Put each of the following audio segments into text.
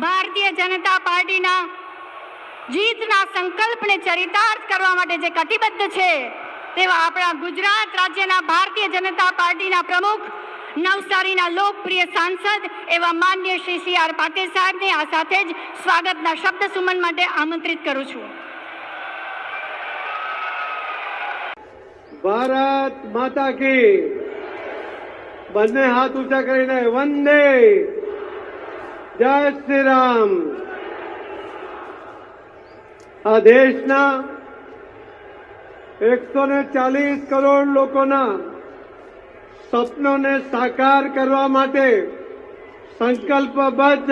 ભારતીય જનતા પાર્ટીના જીતના સંકલ્પને ચરિતાર્થ કરવા માટે જે કટિબદ્ધ છે, તેવા આપણા ગુજરાત રાજ્યના ભારતીય જનતા પાર્ટીના પ્રમુખ, નવસારીના લોકપ્રિય સાંસદ એવા માન્ય શ્રી સી આર પાટીલ સાહેબને આ સાથે જ સ્વાગતના શબ્દ સુમન માટે આમંત્રિત કરું છું. ભારત માતા કી. બંને હાથ ઊંચા કરીને વંદે જય શ્રી રામ. આ દેશના એકસો ને ચાલીસ કરોડ લોકોના સપનોને સાકાર કરવા માટે સંકલ્પબદ્ધ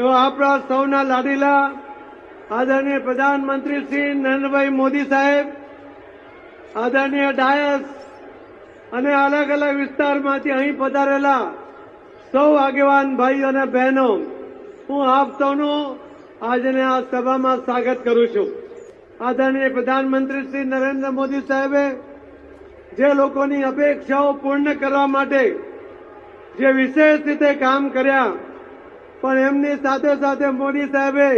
એવા આપણા સૌના લાડીલા આદરણીય પ્રધાનમંત્રી શ્રી નરેન્દ્રભાઈ મોદી સાહેબ, આદરણીય ડાયસ અને અલગ અલગ વિસ્તારમાંથી અહીં પધારેલા સૌ આગેવાન ભાઈ અને બહેનો, હું આપ સૌનું આજને આ સભામાં સ્વાગત કરું છું. આદરણીય પ્રધાનમંત્રી શ્રી નરેન્દ્ર મોદી સાહેબે જે લોકોની અપેક્ષાઓ પૂર્ણ કરવા માટે જે વિશેષ રીતે કામ કર્યા, પણ એમની સાથે સાથે મોદી સાહેબે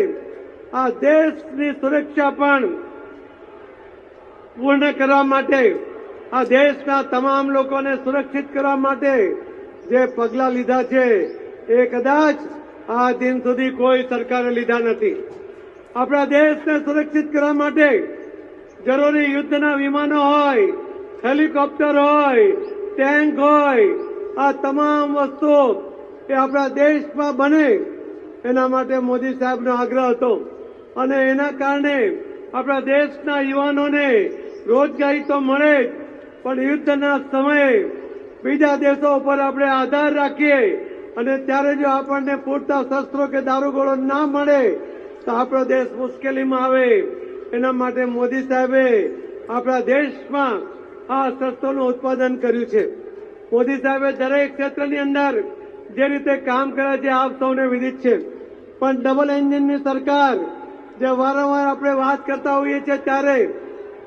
આ દેશની સુરક્ષા પણ પૂર્ણ કરવા માટે, આ દેશના તમામ લોકોને સુરક્ષિત કરવા માટે જે પગલાં લીધા છે એ કદાચ આ દિન સુધી કોઈ સરકારે લીધા નથી. આપણા દેશને સુરક્ષિત કરવા માટે જરૂરી યુદ્ધના વિમાનો હોય, હેલિકોપ્ટર હોય, ટેન્ક હોય, આ તમામ વસ્તુઓ એ આપણા દેશમાં બને. એના માટે મોદી સાહેબનો આગ્રહ હતો. અને એના કારણે આપણા દેશના યુવાનોને રોજગારી તો મળે જ, પણ યુદ્ધના સમયે બીજા દેશો ઉપર આપણે આધાર રાખીએ અને ત્યારે જો આપણને પૂરતા શસ્ત્રો કે દારૂગોળો ના મળે, તો આપણો દેશ મુશ્કેલીમાં આવે. એના માટે મોદી સાહેબે આપણા દેશમાં આ શસ્ત્રોનું ઉત્પાદન કર્યું છે. મોદી સાહેબે દરેક ક્ષેત્રની અંદર જે રીતે કામ કરે છે, આપ સૌને વિદિત છે. પણ ડબલ એન્જિનની સરકાર જે વારંવાર આપણે વાત કરતા હોઈએ છીએ, ત્યારે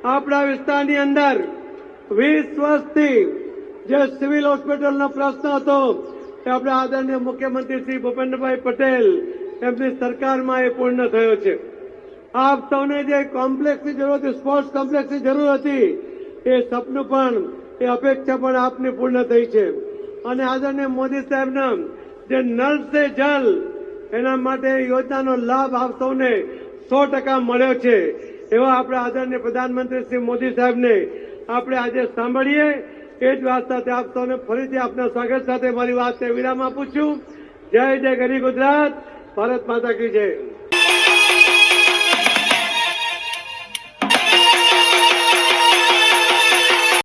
આપણા વિસ્તારની અંદર વીસ વર્ષથી જે સિવિલ હોસ્પિટલનો પ્રશ્ન હતો એ આપણા આદરણીય મુખ્યમંત્રી શ્રી ભૂપેન્દ્રભાઈ પટેલ એમની સરકારમાં એ પૂર્ણ થયો છે. આપ સૌને જે કોમ્પ્લેક્સની જરૂર હતી, સ્પોર્ટ્સ કોમ્પ્લેક્સની જરૂર હતી, એ સપનું પણ, એ અપેક્ષા પણ આપની પૂર્ણ થઈ છે. અને આદરણીય મોદી સાહેબના જે નળ સે જલ, એના માટે યોજનાનો લાભ આપ સૌને સો ટકા મળ્યો છે. એવા આપણે આદરણીય પ્રધાનમંત્રી શ્રી મોદી સાહેબને આપણે આજે સાંભળીએ એ જ વાત સાથે આપ સૌને ફરીથી આપના સ્વાગત સાથે મારી વાતને વિરામ આપું છું જય જય ગરી ગુજરાત. ભારત માતા કી જય.